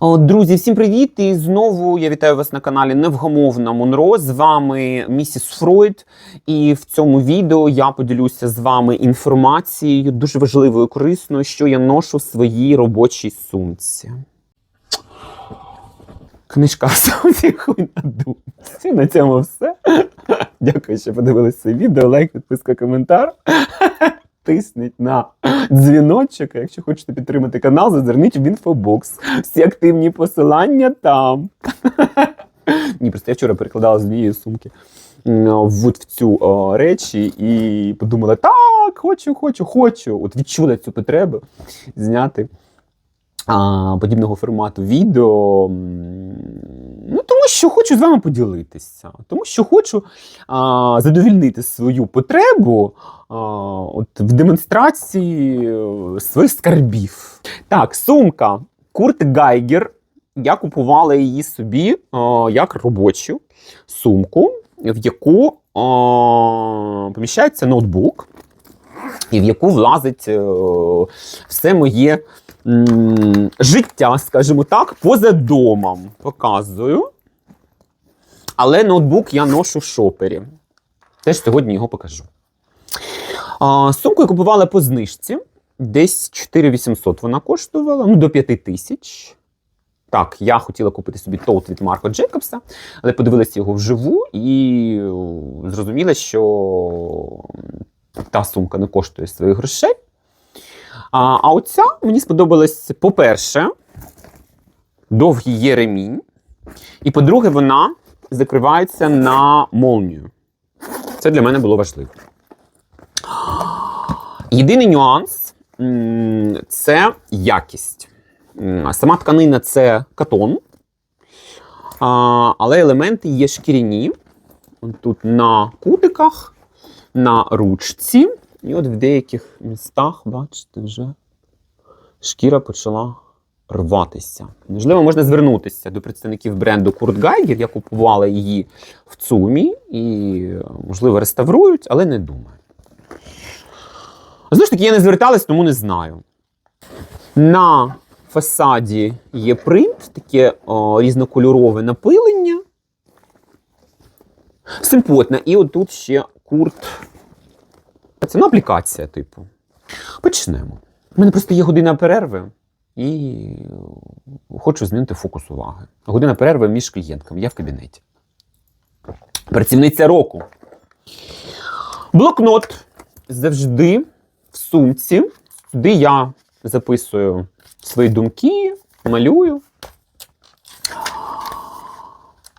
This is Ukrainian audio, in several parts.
Друзі, всім привіт! І знову я вітаю вас на каналі Невгамовна Монро. З вами місіс Фройд. І в цьому відео я поділюся з вами інформацією дуже важливою корисною, що я ношу в своїй робочій сумці. Книжка хуй на думці. На цьому все. Дякую, що подивилися відео. Лайк, підписка, коментар. Тисніть на дзвіночок. А якщо хочете підтримати канал, зазирніть в інфобокс. Всі активні посилання там. Ні, просто я вчора перекладала з однієї сумки в, в цю о, речі і подумала: так, хочу, хочу, хочу. От відчула цю потребу зняти а, подібного формату відео. Ну, що хочу з вами поділитися. Тому що хочу а, задовільнити свою потребу а, от, в демонстрації е, своїх скарбів. Так, сумка Курт Гайгер. Я купувала її собі а, як робочу сумку, в яку а, поміщається ноутбук, і в яку влазить е, все моє життя, скажімо так, поза домом. Показую. Але ноутбук я ношу в шопері. Теж сьогодні його покажу. А, сумку я купувала по знижці. Десь 4800 вона коштувала, ну до 5000. Так, я хотіла купити собі тоут від Марко Джейкобса, але подивилася його вживу і зрозуміла, що та сумка не коштує своїх грошей. А, а оця мені сподобалась, по-перше, довгий є ремінь. І по-друге, вона закривається на молнію. Це для мене було важливо. Єдиний нюанс це якість. Сама тканина це катон, але елементи є шкіряні. Тут на кутиках, на ручці. І от в деяких містах, бачите, вже шкіра почала рватися. Можливо, можна звернутися до представників бренду Kurt Geiger. Я купувала її в ЦУМі і, можливо, реставрують, але не думаю. Знову ж таки, я не зверталась, тому не знаю. На фасаді є принт, таке о, різнокольорове напилення. Симпотне. І отут ще курт. Це ну, аплікація, типу. Почнемо. У мене просто є година перерви і е, хочу змінити фокус уваги. Година перерви між клієнтками. Я в кабінеті. Працівниця року. Блокнот завжди в сумці. Сюди я записую свої думки, малюю.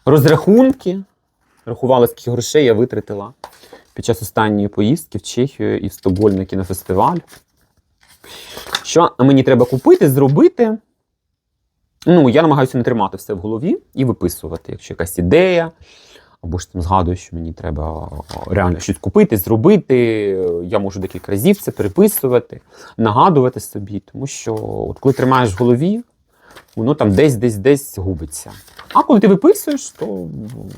Розрахунки. Рахувала, скільки грошей я витратила під час останньої поїздки в Чехію і в Стокгольм на кінофестиваль. Що мені треба купити, зробити? Ну, я намагаюся не тримати все в голові і виписувати, якщо якась ідея, або ж там згадую, що мені треба реально щось купити, зробити. Я можу декілька разів це переписувати, нагадувати собі, тому що от коли тримаєш в голові, воно там десь, десь, десь губиться. А коли ти виписуєш, то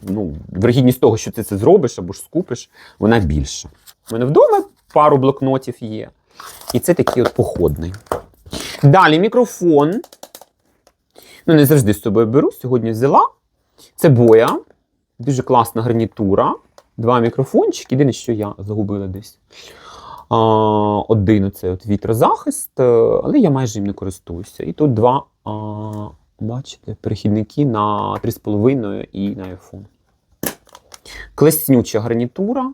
ну, вирогідність того, що ти це зробиш або ж скупиш, вона більша. У мене вдома пару блокнотів є. І це такий от походний. Далі мікрофон. Ну, не завжди з собою беру. Сьогодні взяла. Це боя. Дуже класна гарнітура. Два мікрофончики. Єдине, що я загубила десь. А, один це от вітрозахист, е, але я майже їм не користуюся. І тут два, а, бачите, перехідники на 3,5 і на iPhone. Класнюча гарнітура.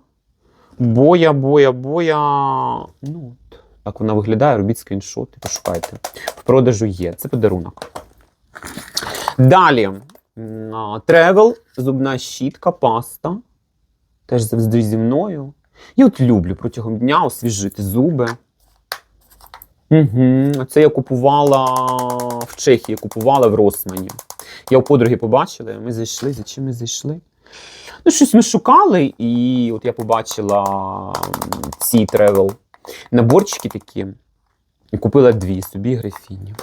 Боя, боя, боя. Ну, так вона виглядає, робіть скріншоти, пошукайте. В продажу є. Це подарунок. Далі. Тревел, зубна щітка, паста. Теж завжди зі мною. Я от люблю протягом дня освіжити зуби. Угу. Це я купувала в Чехії, купувала в Росмані. Я у подруги побачила, ми зайшли. За чим ми зайшли? Ну, щось ми шукали, і от я побачила ці тревел наборчики такі. І купила дві собі графінів.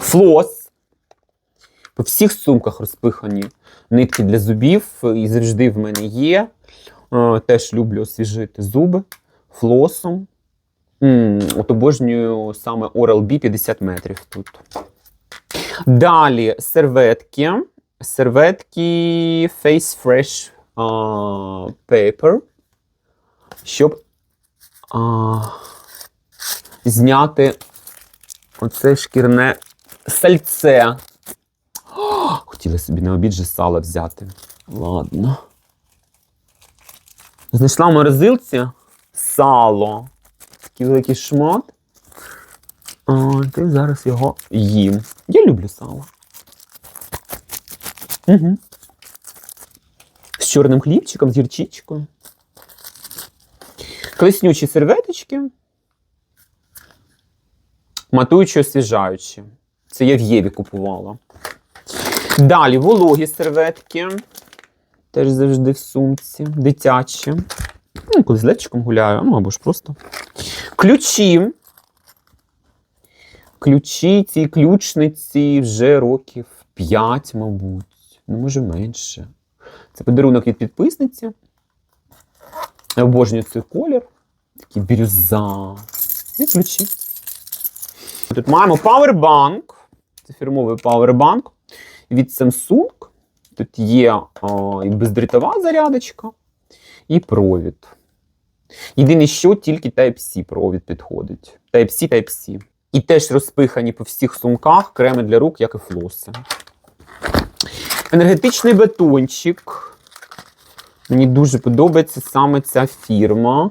Флос. По всіх сумках розпихані нитки для зубів, і завжди в мене є. Е, Теж люблю освіжити зуби флосом. От обожнюю саме Oral-B 50 метрів тут. Далі серветки. Серветки Face Fresh а, Paper. Щоб а, зняти оце шкірне сальце. О, хотіла собі на обід же сало взяти. Ладно. Знайшла в морозилці сало. Такий великий шмат. О, ти зараз його їм. Я люблю сало. Угу. З чорним хлібчиком, з гірчичкою. Клеснючі серветочки. Матуючі освіжаючі. Це я в Єві купувала. Далі вологі серветки. Теж завжди в сумці. Дитячі. Ну, коли з лечиком гуляю, ну або ж просто. Ключі. Ключі цій ключниці вже років 5, мабуть. Ну, може, менше. Це подарунок від підписниці. Я обожнюю цей колір. Такий бірюза. І ключі. Тут маємо Powerbank. Це фірмовий Powerbank від Samsung. Тут є о, і бездрітова зарядочка, і провід. Єдине, що тільки Type-C провід підходить. Type-C, Type-C. І теж розпихані по всіх сумках креми для рук, як і флоси. Енергетичний батончик. Мені дуже подобається саме ця фірма.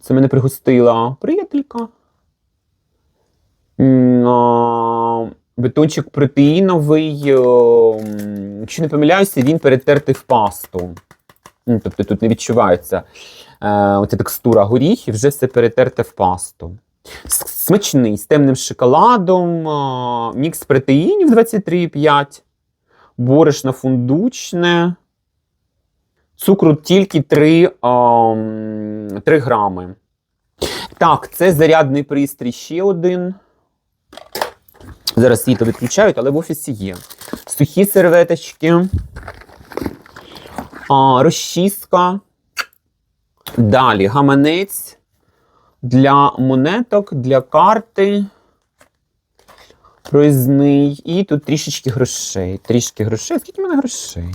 Це мене пригостила приятелька. А, протеїновий. е, Якщо не помиляюся, він перетертий в пасту. Ну, Тобто тут не відчувається е, оця текстура горіхів, вже все перетерте в пасту. Смачний, з темним шоколадом, мікс протеїнів 23,5, борошно фундучне, цукру тільки 3, а, 3 грами. Так, це зарядний пристрій ще один. Зараз світло відключають, але в офісі є. Сухі серветочки, а, розчіска. Далі гаманець для монеток, для карти. Проїзний. І тут трішечки грошей. Трішки грошей. Скільки в мене грошей?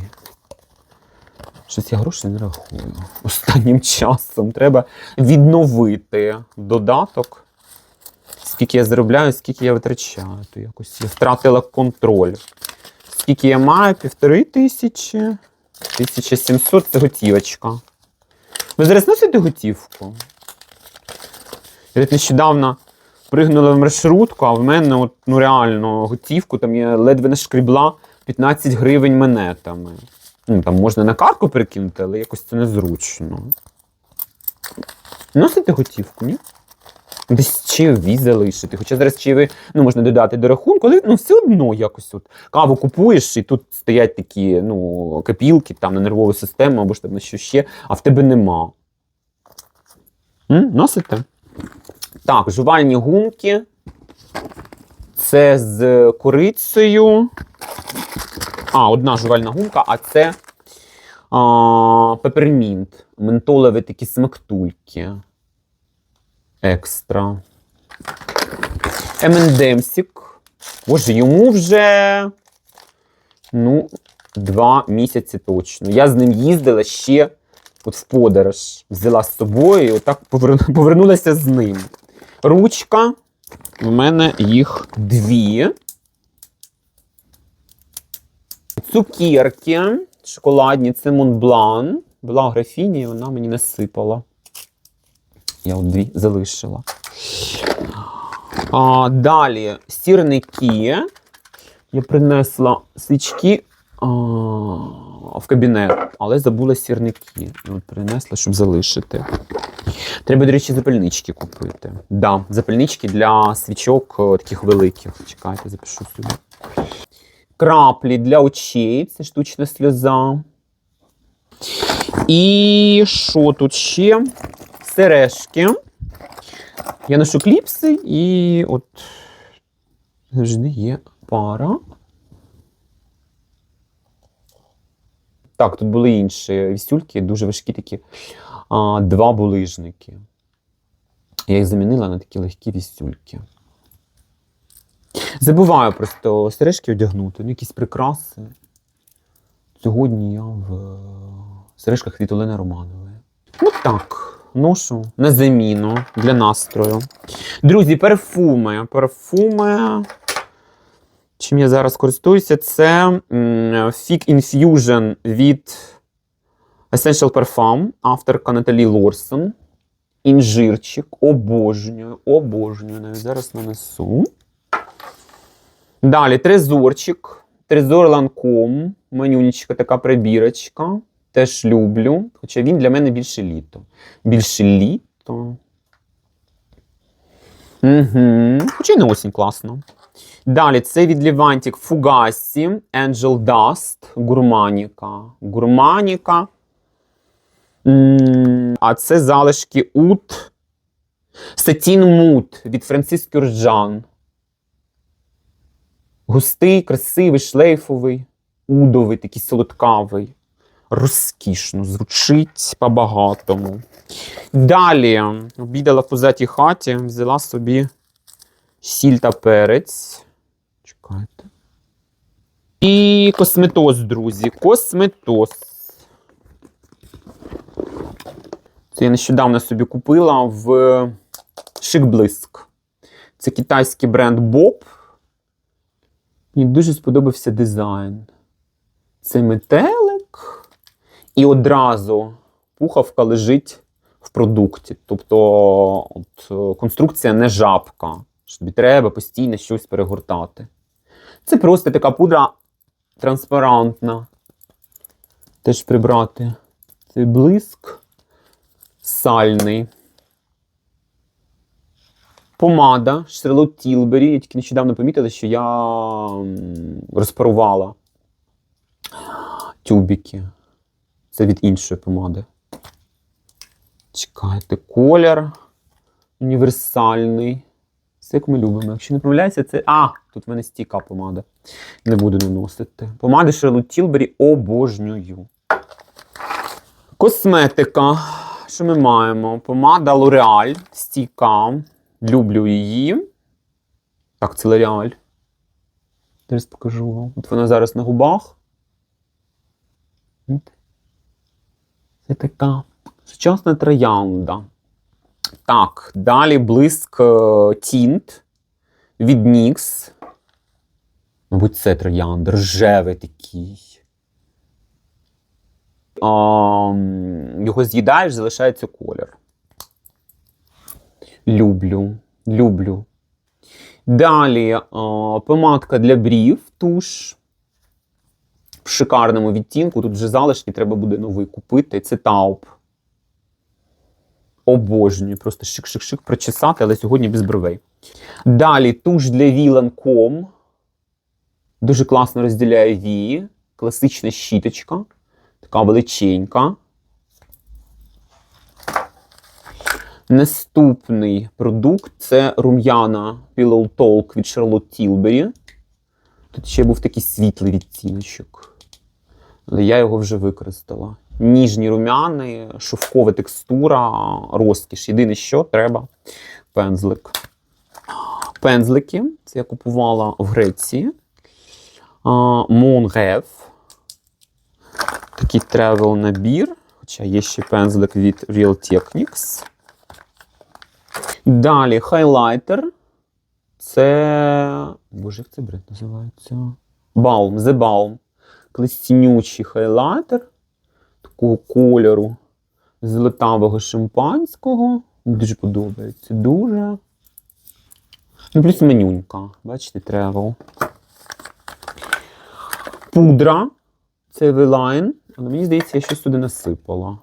Щось я грошей не рахую. Останнім часом треба відновити додаток. Скільки я заробляю, скільки я витрачаю. То якось я втратила контроль. Скільки я маю? Півтори тисячі. 1700 це готівочка. Ви зараз носите готівку? Я нещодавно пригнула в маршрутку, а в мене от, ну реально готівку, там я ледве нашкрібла 15 гривень монетами. Ну, там можна на картку перекинути, але якось це незручно. Носите готівку, ні? Десь чайові залишити. Хоча зараз чайові ну, можна додати до рахунку, але ну, все одно якось от каву купуєш, і тут стоять такі ну, копілки там, на нервову систему або ж там на що ще, а в тебе нема. М? Носите? Так, жувальні гумки. Це з корицею. А, одна жувальна гумка, а це а, пепермінт. Ментолові такі смактульки. Екстра. МНДМсік. Боже, йому вже ну, два місяці точно. Я з ним їздила ще от в подорож. Взяла з собою і отак повернулася з ним. Ручка. У мене їх дві. Цукерки шоколадні, це Монблан. Була в графіні, і вона мені насипала. Я от дві залишила. А, далі сірники. Я принесла свічки а, в кабінет, але забула сірники. От принесла, щоб залишити. Треба, до речі, запальнички купити. Да, запальнички для свічок таких великих. Чекайте, запишу сюди. Краплі для очей, це штучна сльоза. І що тут ще? Сережки. Я ношу кліпси і от завжди є пара. Так, тут були інші вісюльки, дуже важкі такі. А, два булижники. Я їх замінила на такі легкі вісюльки. Забуваю просто сережки одягнути, ну якісь прикраси. Сьогодні я в е, сережках від Олени Романової. Ну так, ношу на заміну для настрою. Друзі, парфуми. Парфуми. Чим я зараз користуюся, це Fig Infusion від Essential Parfum, авторка Наталі Лорсон. Інжирчик. Обожнюю, обожнюю. Навіть зараз нанесу. Далі трезорчик. Трезор Ланком. Манюнічка така прибірочка. Теж люблю. Хоча він для мене більше літо. Більше літо. Угу. Хоча й на осінь класно. Далі це від Лівантік Фугасі, Angel Dust, Гурманіка. Гурманіка. А це залишки Ут Сатін Мут від Франциск Кюрджан. Густий, красивий, шлейфовий, удовий, такий солодкавий. Розкішно, звучить по-багатому. Далі обідала в позатій хаті, взяла собі сіль та перець. Чекайте. І косметоз, друзі. Косметоз. Це я нещодавно собі купила в Шикблиск. Це китайський бренд Bob. Мені дуже сподобався дизайн. Це метелик. І одразу пухавка лежить в продукті. Тобто от, е, конструкція не жабка. Що Тобі треба постійно щось перегортати. Це просто така пудра транспарантна. Теж прибрати цей блиск сальний. Помада Charlotte Tilbury. Я тільки нещодавно помітила, що я розпарувала тюбики. Це від іншої помади. Чекайте, колір універсальний. Все як ми любимо. Якщо не помиляюся, це. А, тут в мене стійка помада. Не буду наносити. Помади Charlotte Tilbury обожнюю. Косметика. Що ми маємо? Помада L'Oreal стійка. Люблю її. Так, це L'Oreal. Зараз покажу вам. От вона зараз на губах. Це така сучасна троянда. Так, далі блиск е, тінт від NYX. Мабуть, це троянд, рожевий такий. А, його з'їдаєш, залишається колір. Люблю, люблю. Далі а, помадка для брів, туш. В шикарному відтінку. Тут вже залишки, треба буде новий купити. Це тауп. Обожнюю. Просто шик-шик-шик прочесати, але сьогодні без бровей. Далі туш для Віланком. Дуже класно розділяє вії. Класична щіточка. Така величенька. Наступний продукт це рум'яна Pillow Talk від Charlotte Tilbury. Тут ще був такий світлий відтіночок. Але я його вже використала. Ніжні рум'яни, шовкова текстура, розкіш. Єдине, що треба пензлик. Пензлики. Це я купувала в Греції. Монгев. Такий тревел набір. Хоча є ще пензлик від Real Techniques. Далі хайлайтер. Це. Боже, як цей бренд називається? Baum, The Baum. Клестінючий хайлайтер такого кольору золотавого шампанського. Дуже подобається. Дуже. Ну, плюс менюнька. Бачите, тревел. Пудра. Це Veline. Але мені здається, я щось сюди насипала.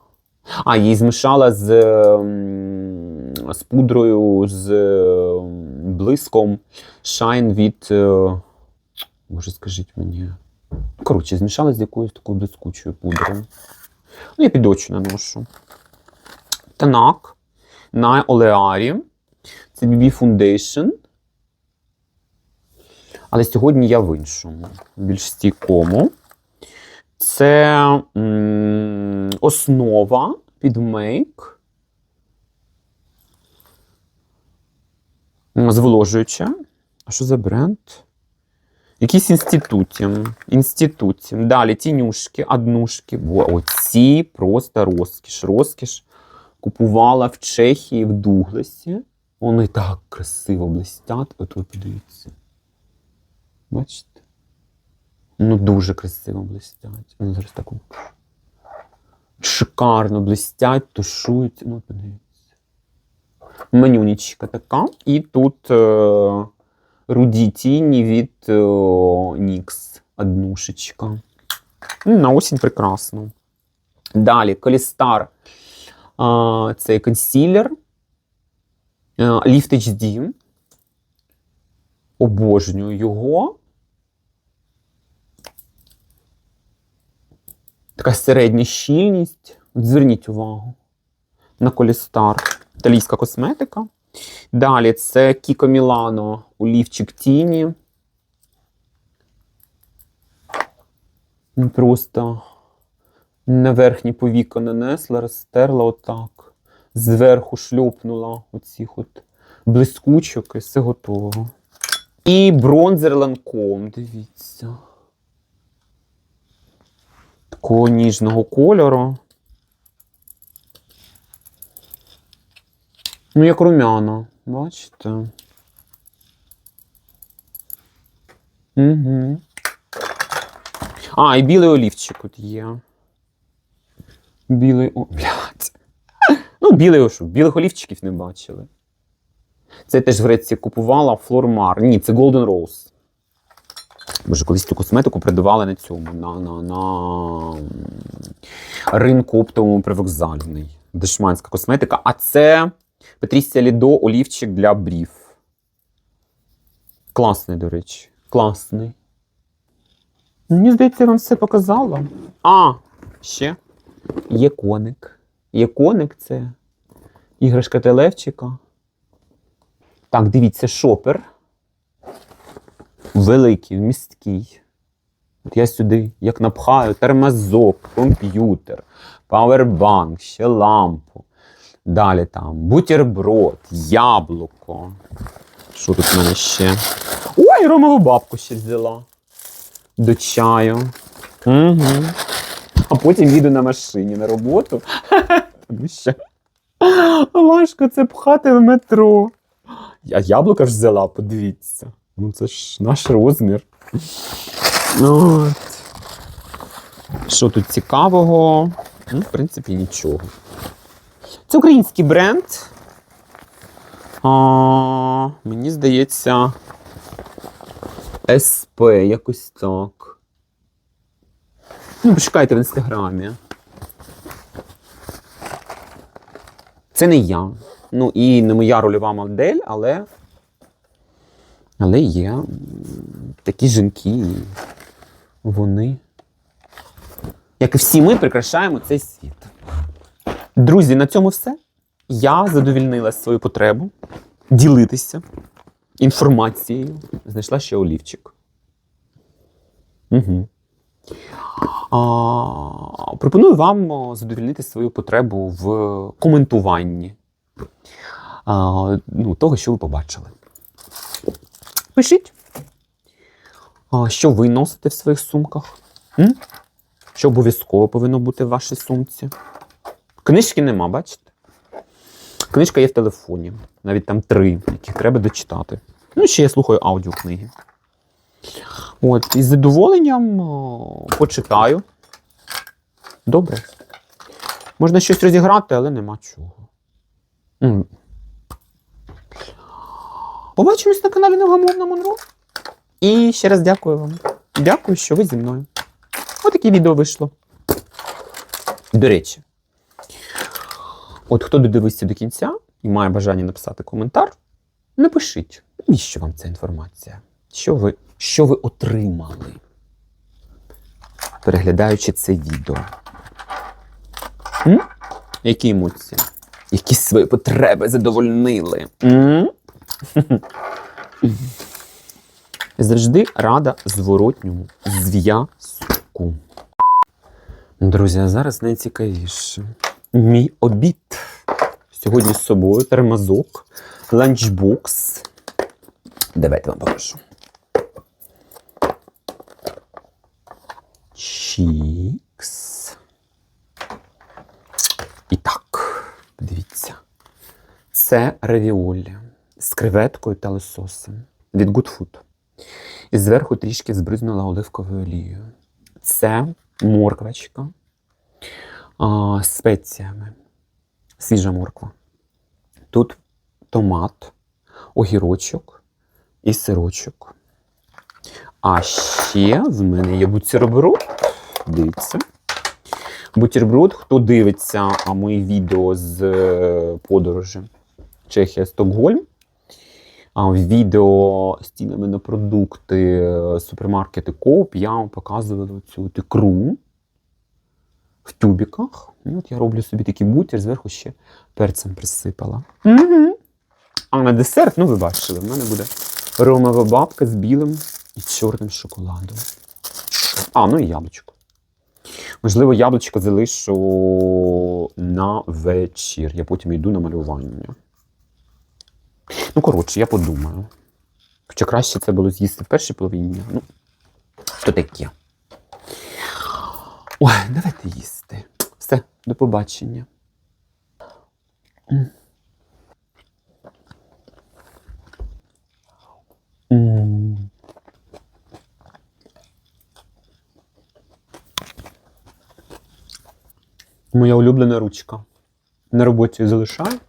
А, її змішала з, ем, з пудрою, з ем, блиском Shine від. е, Боже, скажіть мені. Коротше, змішала з якоюсь такою блискучою пудрою. Ну, я під очі наношу. Танак на Олеарі. Це BB Foundation. Але сьогодні я в іншому, більш стійкому. Це м, основа під мейк. Зволожуюча. А що за бренд? Якісь інституті. Інституті. Далі тінюшки, однушки. Во, Оці просто розкіш. Розкіш. Купувала в Чехії в Дугласі. Вони так красиво блистять. От ви подивіться. Бачите? Ну, дуже красиво блистять. Вони зараз таку шикарно блистять, тушують. Ну, подивіться. Манюнічка така. І тут е, руді тіні від е, NYX. Однушечка. Ну, На осінь прекрасно. Далі Колістар. А, цей консілер. А, Lift HD. Обожнюю його. Така середня щільність. Зверніть увагу на Колістар. Італійська косметика. Далі це Кіко Мілано олівчик тіні. Ну, Просто на верхні повіка нанесла, розтерла отак. Зверху шльопнула оцих от блискучок і все готово. І бронзер ланком, дивіться. Такого ніжного кольору. Ну, як румяна, бачите? Угу. А, і білий олівчик тут є. Білий. О, блядь. Ну, білий о, що, білих олівчиків не бачили. Це теж в Греції купувала Флормар. Ні, це Golden Rose. Боже, колись цю косметику продавали на цьому, на, на, на ринку оптовому привокзальний. Дешманська косметика. А це Петрісія Лідо олівчик для брів. Класний, до речі. Класний. Мені здається, я вам все показала. А, ще є коник. Є коник це іграшка для Левчика. Так, дивіться, шопер. Великий, місткий. От я сюди як напхаю термозок, комп'ютер, павербанк, ще лампу. Далі там бутерброд, яблуко. Що тут в мене ще? Ой, ромову бабку ще взяла. До чаю. Угу. А потім їду на машині на роботу. Тому що важко це пхати в метро. Я яблука ж взяла, подивіться. Ну це ж наш розмір. От. Що тут цікавого? Ну, в принципі, нічого. Це український бренд. А, мені здається, СП, якось так. Ну, пошукайте в інстаграмі. Це не я. Ну і не моя рольова модель, але. Але є такі жінки, вони, як і всі ми, прикрашаємо цей світ. Друзі, на цьому все. Я задовільнила свою потребу ділитися інформацією. Знайшла ще олівчик. Угу. А, пропоную вам задовільнити свою потребу в коментуванні а, ну, того, що ви побачили. Пишіть, а, що ви носите в своїх сумках. М? Що обов'язково повинно бути в вашій сумці. Книжки нема, бачите? Книжка є в телефоні. Навіть там три, які треба дочитати. Ну, ще я слухаю аудіокниги. От, із задоволенням о, почитаю. Добре. Можна щось розіграти, але нема чого. М. Побачимось на каналі Невгамовна Монро. І ще раз дякую вам. Дякую, що ви зі мною. Отаке відео вийшло. До речі, от хто додивився до кінця і має бажання написати коментар, напишіть, навіщо вам ця інформація? Що ви, що ви отримали, переглядаючи це відео? М? Які емоції? Які свої потреби задовольнили? М? Завжди рада зворотньому зв'язку. Друзі, а зараз найцікавіше. Мій обід. Сьогодні з собою термозок, ланчбокс. Давайте вам покажу. Чікс. І так, подивіться. Це равіолі з креветкою та лососем від Good Food. І зверху трішки збризнула оливковою олією. Це морквочка а, спеціями. Свіжа морква. Тут томат, огірочок і сирочок. А ще в мене є бутерброд. Дивіться. Бутерброд, хто дивиться мої відео з е, подорожі Чехія Стокгольм. А в відео з цінами на продукти е, супермаркети Коуп я вам показувала цю от ікру в тюбіках. І от я роблю собі такий бутер, зверху ще перцем присипала. Угу. А на десерт, ну ви бачили, в мене буде ромова бабка з білим і чорним шоколадом. А, ну і яблучко. Можливо, яблучко залишу на вечір. Я потім йду на малювання. Ну, коротше, я подумаю. Хоча краще це було з'їсти в першій половині. Ну, то таке. Ой, давайте їсти. Все, до побачення. Моя улюблена ручка. На роботі залишаю.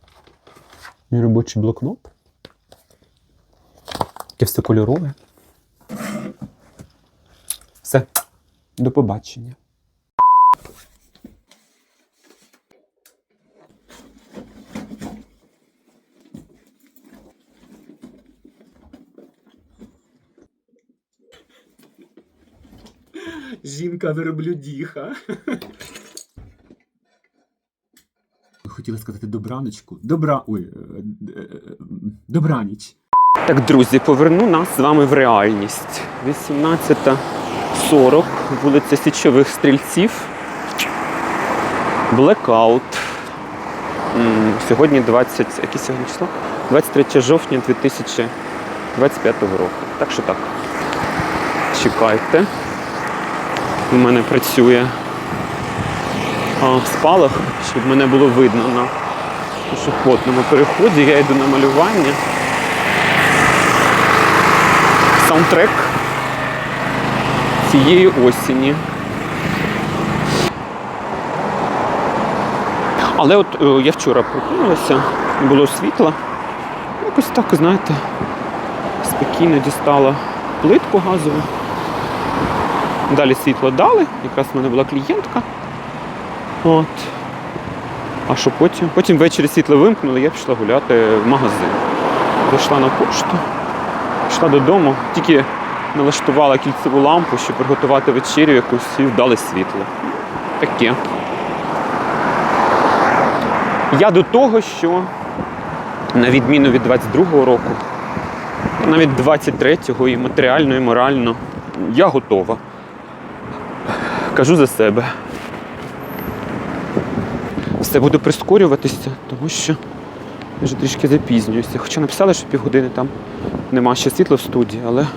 Мій робочий блокнот. Таке все кольорове. Все. До побачення. Жінка верблюдіха. Хотіла сказати добраночку. Добра. Ой, е, е, е, добраніч. Так, друзі, поверну нас з вами в реальність. 18.40, вулиця Січових Стрільців. Блекаут. Сьогодні 20. Яке сьогодні число? 23 жовтня 2025 року. Так що так. Чекайте. У мене працює а, спалах, щоб мене було видно на пішохідному переході. Я йду на малювання. Саундтрек цієї осені. Але от е, я вчора прокинулася, було світла. Якось так, знаєте, спокійно дістала плитку газову. Далі світло дали, якраз в мене була клієнтка. От. А що потім? Потім ввечері світло вимкнули, я пішла гуляти в магазин. Зайшла на пошту, пішла додому, тільки налаштувала кільцеву лампу, щоб приготувати вечерю якусь і вдали світло. Таке. Я до того, що на відміну від 22-го року, навіть 23-го і матеріально, і морально, я готова. Кажу за себе. Все буду прискорюватися, тому що я вже трішки запізнююся. Хоча написали, що півгодини там нема ще світла в студії, але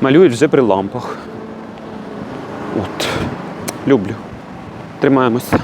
малюють вже при лампах. От. Люблю. Тримаємося.